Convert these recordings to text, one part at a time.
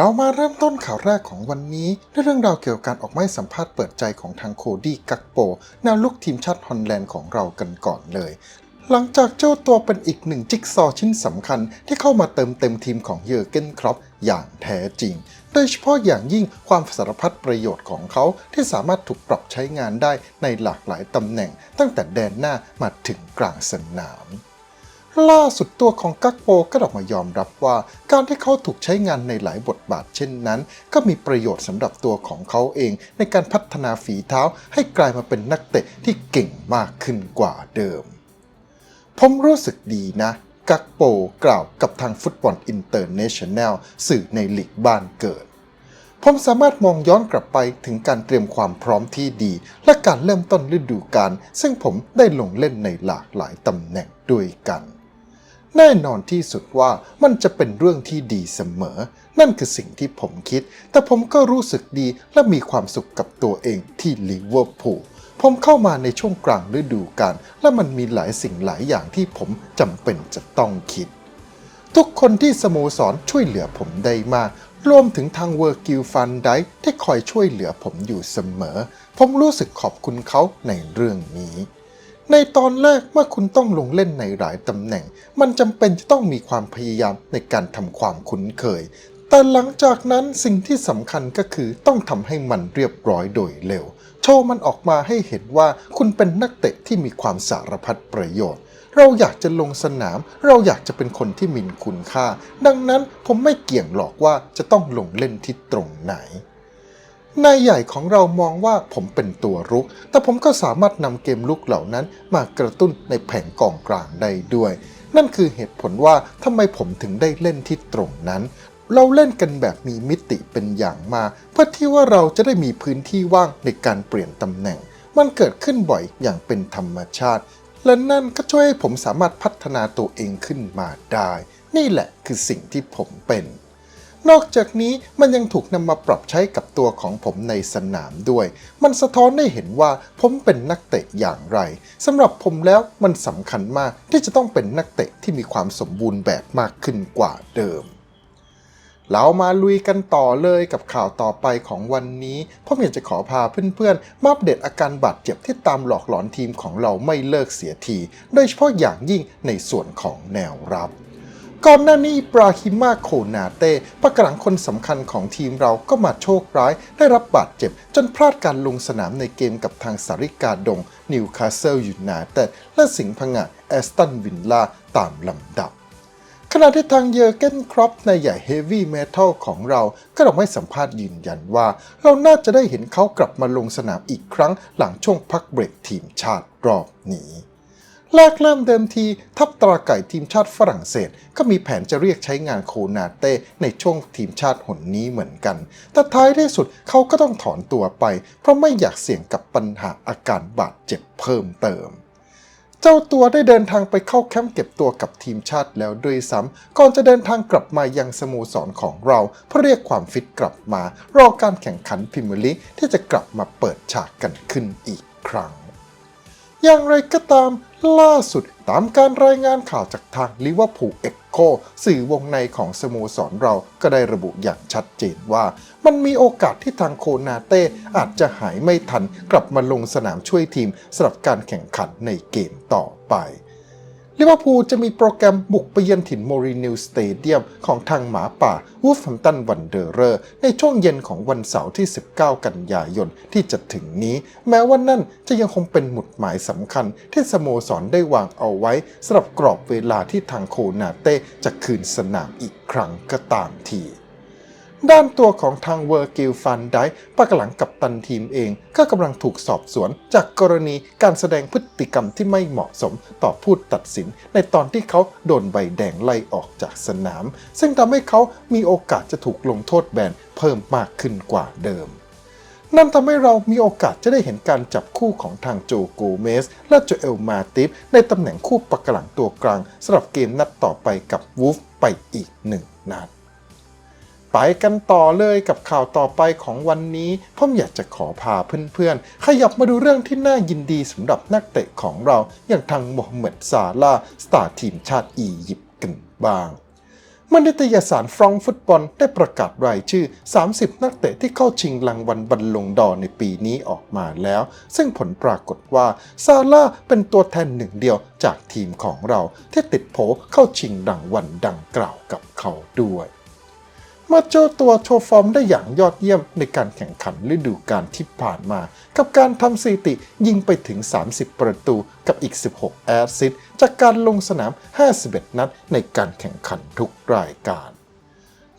เรามาเริ่มต้นข่าวแรกของวันนี้ด้วยเรื่องราวเกี่ยวกับการออกมาให้สัมภาษณ์เปิดใจของทางโคดี้กักโปแนวลุกทีมชาติฮอลแลนด์ของเรากันก่อนเลย หลังจากเจ้าตัวเป็นอีกหนึ่งจิ๊กซอว์ชิ้นสำคัญที่เข้ามาเติมเต็มทีมของเยอร์เกนครอปอย่างแท้จริง โดยเฉพาะอย่างยิ่งความสารพัดประโยชน์ของเขาที่สามารถถูกปรับใช้งานได้ในหลากหลายตำแหน่ง ตั้งแต่แดนหน้ามาถึงกลางสนาม ล่าสุดตัวของกักโปก็ออกมายอมรับว่า การที่เขาถูกใช้งานในหลายบทบาทเช่นนั้น ก็มีประโยชน์สำหรับตัวของเขาเอง ในการพัฒนาฝีเท้าให้กลายมาเป็นนักเตะที่เก่งมากขึ้นกว่าเดิม ผมรู้สึกดีนะกักโปกล่าวกับทางฟุตบอลอินเตอร์เนชั่นแนลสื่อในลีกบ้านเกิด ผมสามารถมองย้อนกลับไปถึงการเตรียมความพร้อมที่ดี และการเริ่มต้นฤดูกาลซึ่งผมได้ลงเล่นในหลากหลายตำแหน่งด้วยกัน แน่นอนที่สุดว่ามันจะเป็นเรื่องที่ดีเสมอ นั่นคือสิ่งที่ผมคิด แต่ผมก็รู้สึกดีและมีความสุขกับตัวเองที่ลิเวอร์พูลผมเข้ามาในช่วงกลางฤดูกาลและมันมีหลายสิ่งหลายอย่างที่ผมจำเป็นจะต้องคิด ทุกคนที่สโมสรช่วยเหลือผมได้มาก รวมถึงทางเวอร์กิลฟันไดที่คอยช่วยเหลือผมอยู่เสมอ ผมรู้สึกขอบคุณเขาในเรื่องนี้ ในตอนแรกเมื่อคุณต้องลงเล่นในหลายตำแหน่ง มันจำเป็นจะต้องมีความพยายามในการทำความคุ้นเคย แต่หลังจากนั้นสิ่งที่สำคัญก็คือต้องทำให้มันเรียบร้อยโดยเร็ว โชว์มันออกมาให้เห็นว่าคุณเป็นนักเตะที่มีความสารพัดประโยชน์ เราอยากจะลงสนาม เราอยากจะเป็นคนที่มีคุณค่า ดังนั้นผมไม่เกี่ยงหรอกว่าจะต้องลงเล่นที่ตรงไหน นายใหญ่ของเรามองว่าผมเป็นตัวรุก แต่ผมก็สามารถนำเกมลุกเหล่านั้นมากระตุ้นในแผงกองกลางได้ด้วย นั่นคือเหตุผลว่าทำไมผมถึงได้เล่นที่ตรงนั้น เราเล่นกันแบบมีมิติเป็นอย่างมา เพื่อที่ว่าเราจะได้มีพื้นที่ว่างในการเปลี่ยนตำแหน่ง มันเกิดขึ้นบ่อยอย่างเป็นธรรมชาติ และนั่นก็ช่วยให้ผมสามารถพัฒนาตัวเองขึ้นมาได้ นี่แหละคือสิ่งที่ผมเป็น นอกจากนี้มันยังถูกนำมาปรับใช้กับตัวของผมในสนามด้วย มันสะท้อนให้เห็นว่าผมเป็นนักเตะอย่างไรสำหรับผมแล้วมันสำคัญมากที่จะต้องเป็นนักเตะที่มีความสมบูรณ์แบบมากขึ้นกว่าเดิมเรามาลุยกันต่อเลยกับข่าวต่อไปของวันนี้ผมอยากจะขอพาเพื่อนๆมาอัปเดตอาการบาดเจ็บที่ตามหลอกหลอนทีมของเราไม่เลิกเสียที โดยเฉพาะอย่างยิ่งในส่วนของแนวรับ ก่อนหน้านี้อิบราฮิมาโคนาเต้ปะกลังคนสำคัญของทีมเราก็มาโชคร้ายได้รับบาดเจ็บ จนพลาดการลงสนามในเกมกับทางสาริกาดง นิวคาสเซิลยูไนเต็ดและสิงห์พงะแอสตันวินล่าตามลำดับ ขณะที่ทางเยอร์เกนครอปในใหญ่เฮฟวี่เมทัลของเราก็ออกมาให้สัมภาษณ์ยืนยันว่า เราน่าจะได้เห็นเขากลับมาลงสนามอีกครั้งหลังช่วงพักเบรกทีมชาติรอบนี้ แรกเริ่มเดิมที ทัพตราไก่ทีมชาติฝรั่งเศส ก็มีแผนจะเรียกใช้งานโคนาเต้ในช่วงทีมชาติหนนี้เหมือนกัน แต่ท้ายที่สุดเขาก็ต้องถอนตัวไป เพราะไม่อยากเสี่ยงกับปัญหาอาการบาดเจ็บเพิ่มเติมเจ้าตัวได้เดินทางไปเข้าแคมป์เก็บตัวกับทีมชาติแล้วด้วยซ้ำก่อนจะเดินทางกลับมายังสโมสรของเราเพื่อเรียกความฟิตกลับมา รอการแข่งขันพรีเมียร์ลีกที่จะกลับมาเปิดฉากกันขึ้นอีกครั้ง อย่างไรก็ตาม ล่าสุดตามการรายงานข่าวจากทางลิเวอร์พูลเอ็กโคสื่อวงในของสโมสรเราก็ได้ระบุอย่างชัดเจนว่า มันมีโอกาสที่ทางโคนาเต้อาจจะหายไม่ทันกลับมาลงสนามช่วยทีมสำหรับการแข่งขันในเกมต่อไป ลิเวอร์พูลจะมีโปรแกรมบุกไปเยือนถิ่นโมรินิลสเตเดียมของทางหมาป่าวูฟแฮมตันวันเดอร์เรอร์ในช่วงเย็นของวันเสาร์ที่ 19 กันยายนที่จะถึงนี้ แม้ว่านั่นจะยังคงเป็นหมุดหมายสำคัญ ที่สโมสรได้วางเอาไว้สำหรับกรอบเวลาที่ทางโคนาเต้จะคืนสนามอีกครั้งก็ตามที ด้านตัวของทางเวอร์กิลฟันได้ปากหลังกับตันทีมเอง ก็กำลังถูกสอบสวน จากกรณีการแสดงพฤติกรรมที่ไม่เหมาะสมต่อผู้ตัดสิน ในตอนที่เขาโดนใบแดงไล่ออกจากสนาม ซึ่งทำให้เขามีโอกาสจะถูกลงโทษแบนเพิ่มมากขึ้นกว่าเดิม นั่นทำให้เรามีโอกาสจะได้เห็นการจับคู่ของทางโจโกเมส และโจเอลมาติฟในตำแหน่งคู่ปากหลังตัวกลางสำหรับเกมนัดต่อไปกับวูฟไปอีกหนึ่งนัด ไปกันต่อเลยกับข่าวต่อไปของวันนี้ผมอยากจะขอพาเพื่อนๆ ขยับมาดูเรื่องที่น่ายินดีสำหรับนักเตะของเราอย่างทางโมฮัมเหม็ดซาลาสตาร์ทีมชาติอียิปต์กันบ้างเมื่อนิตยสารฟรองฟุตบอลได้ประกาศรายชื่อ 30 นักเตะที่เข้าชิงรางวัลบอลลงดอในปีนี้ออกมาแล้ว ซึ่งผลปรากฏว่า ซาร่าเป็นตัวแทนหนึ่งเดียวจากทีมของเราที่ติดโผเข้าชิงรางวัลดังกล่าวกับเขาด้วย มาโจตัวโชว์ฟอร์มได้อย่างยอดเยี่ยมในการแข่งขันฤดูกาลที่ผ่านมา กับการทำสถิติยิงไปถึง 30 ประตูกับอีก 16 แอสซิสต์จากการลงสนาม 51 นัดในการแข่งขันทุกรายการ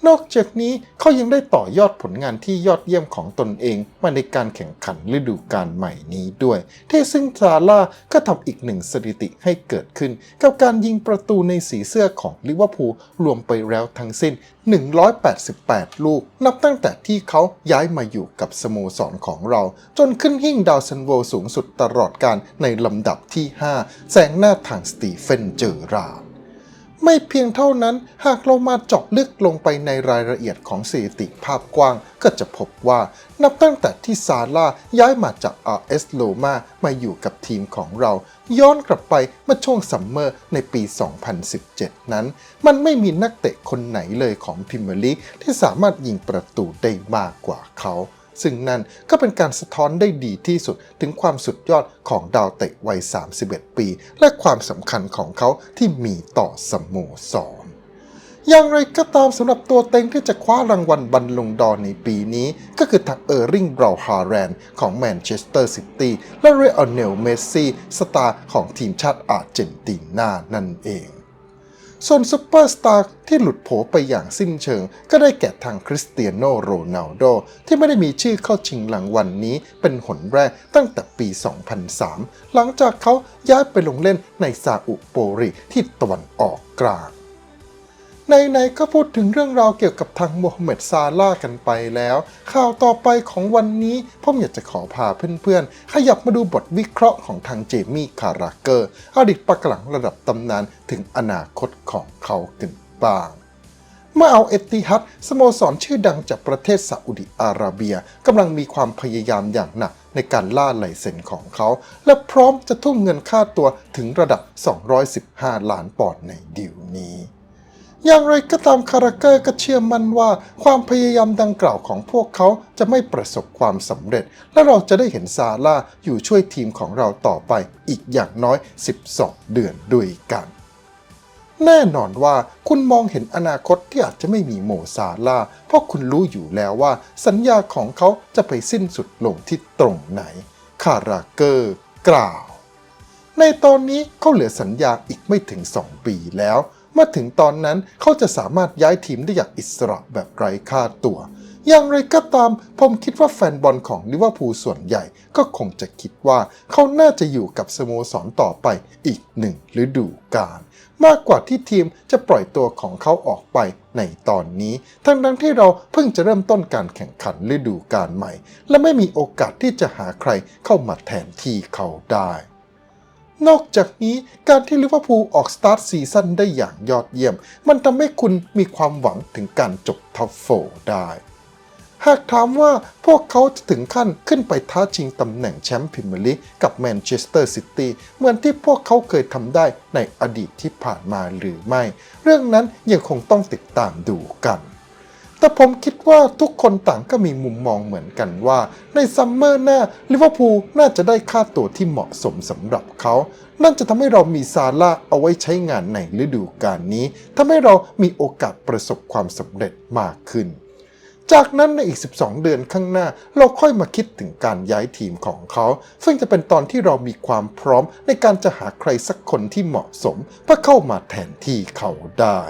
นอกจากนี้เขายังได้ต่อยอดผลงานที่ยอดเยี่ยมของตนเอง มาในการแข่งขันฤดูกาลใหม่นี้ด้วยที่ซึ่งซาร่าก็ทำอีกหนึ่งสถิติให้เกิดขึ้น กับการยิงประตูในสีเสื้อของลิเวอร์พูลรวมไปแล้วทั้งสิ้น 188 ลูก นับตั้งแต่ที่เขาย้ายมาอยู่กับสโมสรของเรา จนขึ้นหิ่งดาวซันโวสูงสุดตลอดการในลำดับที่ 5แซงหน้าทางสตีเฟนเจอราร์ ไม่เพียงเท่านั้นหากเรามาเจาะลึกลงไปในรายละเอียดของสถิติภาพกว้าง ก็จะพบว่านับตั้งแต่ที่ซาร่าย้ายมาจาก RS Roma มาอยู่กับทีมของเรา ย้อนกลับไปเมื่อช่วงซัมเมอร์ในปี 2017 นั้น มันไม่มีนักเตะคนไหนเลยของพิมเมอร์ลีกที่สามารถยิงประตูได้มากกว่าเขา ซึ่งนั่นก็เป็นการสะท้อนได้ดีที่สุดถึงความสุดยอดของดาวเตะวัย 31 ปี และความสำคัญของเขาที่มีต่อสโมสรอย่างไรก็ตามสำหรับตัวเต็งที่จะคว้ารางวัลบัลลงดอในปีนี้ ก็คือทางเออร์ริงบราฮาแรนของแมนเชสเตอร์ซิตี้และเรอัลเนลเมสซี่สตาร์ของทีมชาติอาร์เจนตินานั่นเอง ส่วนซูเปอร์สตาร์ที่หลุดโผไปอย่างสิ้นเชิง ก็ได้แก่ทางคริสเตียโนโรนัลโดที่ไม่ได้มีชื่อเข้าชิงรางวัลนนี้เป็นหนแรกตั้งแต่ปี 2003 หลังจากเขาย้ายไปลงเล่นในซาอุโปริที่ตะวันออกกลาง ในๆก็พูดถึงเรื่องราวเกี่ยวกับทางโมฮัมเหม็ดซาร่ากันไปแล้ว ข่าวต่อไปของวันนี้ผมอยากจะขอพาเพื่อนๆ ขยับมาดูบทวิเคราะห์ของทางเจมี่คาราเกอร์อดีตปักหลังระดับตำนานถึงอนาคตของเขากันบ้างเมื่อเอาเอติฮัดสโมสรชื่อดังจากประเทศซาอุดิอาระเบียกำลังมีความพยายามอย่างหนักในการล่าไลเซนของเขา และพร้อมจะทุ่มเงินค่าตัวถึงระดับ 215 ล้านปอนด์ในดีลนี้ อย่างไรก็ตามคาราเกอร์ก็เชื่อมั่นว่าความพยายามดังกล่าวของพวกเขาจะไม่ประสบความสำเร็จ และเราจะได้เห็นซาร่าอยู่ช่วยทีมของเราต่อไปอีกอย่างน้อย 12 เดือนด้วยกัน แน่นอนว่าคุณมองเห็นอนาคตที่อาจจะไม่มีโมซาร่าเพราะคุณรู้อยู่แล้วว่าสัญญาของเขาจะไปสิ้นสุดลงที่ตรงไหน คาราเกอร์กล่าว ในตอนนี้เขาเหลือสัญญาอีกไม่ถึง 2 ปีแล้ว มื่อถึงตอนนั้นเขาจะสามารถย้ายทีมได้อย่างอิสระแบบไร้ค่าตัว อย่างไรก็ตาม ผมคิดว่าแฟนบอลของลิเวอร์พูลส่วนใหญ่ก็คงจะคิดว่าเขาน่าจะอยู่กับสโมสรต่อไปอีกหนึ่งฤดูกาลมากกว่าที่ทีมจะปล่อยตัวของเขาออกไปในตอนนี้ ทั้งนั้นที่เราเพิ่งจะเริ่มต้นการแข่งขันฤดูกาลใหม่ และไม่มีโอกาสที่จะหาใครเข้ามาแทนที่เขาได้ นอกจากนี้การที่ลิเวอร์พูลออกสตาร์ทซีซั่นได้อย่างยอดเยี่ยม มันทำให้คุณมีความหวังถึงการจบท็อปโฟได้ หากถามว่าพวกเขาจะถึงขั้นขึ้นไปท้าชิงตำแหน่งแชมป์พรีเมียร์ลีกกับแมนเชสเตอร์ซิตี้เหมือนที่พวกเขาเคยทำได้ในอดีตที่ผ่านมาหรือไม่ เรื่องนั้นยังคงต้องติดตามดูกัน แต่ผมคิดว่าทุกคนต่างก็มีมุมมองเหมือนกันว่า ในซัมเมอร์หน้าลิเวอร์พูลน่าจะได้ค่าตัวที่เหมาะสมสำหรับเขา นั่นจะทำให้เรามีซาร่าเอาไว้ใช้งานในฤดูกาลนี้ทำให้เรามีโอกาสประสบความสำเร็จมากขึ้น จากนั้นในอีก 12 เดือนข้างหน้า เราค่อยมาคิดถึงการย้ายทีมของเขา ซึ่งจะเป็นตอนที่เรามีความพร้อมในการจะหาใครสักคนที่เหมาะสมเพื่อเข้ามาแทนที่เขาได้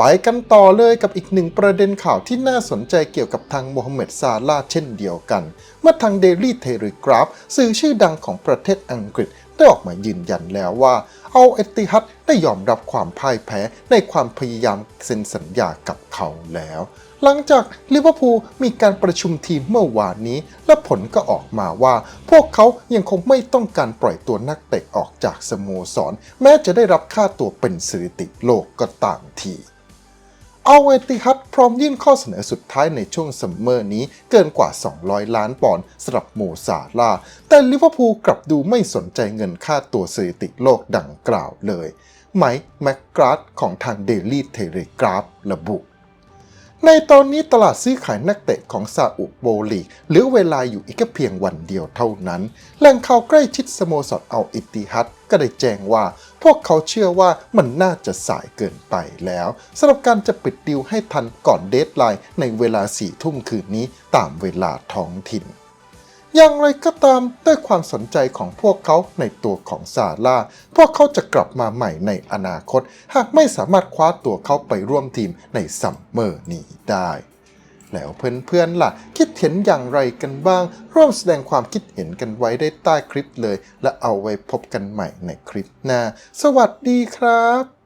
ไปกันต่อเลยกับอีกหนึ่งประเด็นข่าวที่น่าสนใจเกี่ยวกับทางโมฮัมเหม็ดซาลาห์เช่นเดียวกัน เมื่อทาง Daily Telegraph สื่อชื่อดังของประเทศอังกฤษได้ออกมายืนยันแล้วว่าเอาเอติฮัดได้ยอมรับความพ่ายแพ้ในความพยายามเซ็นสัญญากับเขาแล้ว หลังจากลิเวอร์พูลมีการประชุมทีมเมื่อวานนี้ และผลก็ออกมาว่า พวกเขายังคงไม่ต้องการปล่อยตัวนักเตะออกจากสโมสร แม้จะได้รับค่าตัวเป็นสถิติโลกก็ตามที เอาเวติฮัดพร้อมยื่นข้อเสนอสุดท้ายในช่วงซัมเมอร์นี้เกินกว่า 200 ล้านปอนด์สำหรับโมซาลา แต่ลิเวอร์พูลกลับดูไม่สนใจเงินค่าตัวสถิติโลกดังกล่าวเลย ไมค์แมกกราดของทางเดลี่เทเลกราฟระบุ ในตอนนี้ตลาดซื้อขายนักเตะของซาอุโบลีกเหลือเวลาอยู่อีกแค่เพียงวันเดียวเท่านั้น แหล่งข่าวใกล้ชิดสโมสรอัลอิตติฮัดก็ได้แจ้งว่า พวกเขาเชื่อว่ามันน่าจะสายเกินไปแล้วสำหรับการจะปิดดิวให้ทันก่อนเดทไลน์ในเวลาสี่ทุ่มคืนนี้ตามเวลาท้องถิ่น อย่างไรก็ตามด้วยความสนใจของพวกเขาในตัวของซาร่า พวกเขาจะกลับมาใหม่ในอนาคต หากไม่สามารถคว้าตัวเขาไปร่วมทีมในซัมเมอร์นี้ได้ แล้วเพื่อนๆล่ะ คิดเห็นอย่างไรกันบ้าง ร่วมแสดงความคิดเห็นกันไว้ได้ใต้คลิปเลย และเอาไว้พบกันใหม่ในคลิปหน้า สวัสดีครับ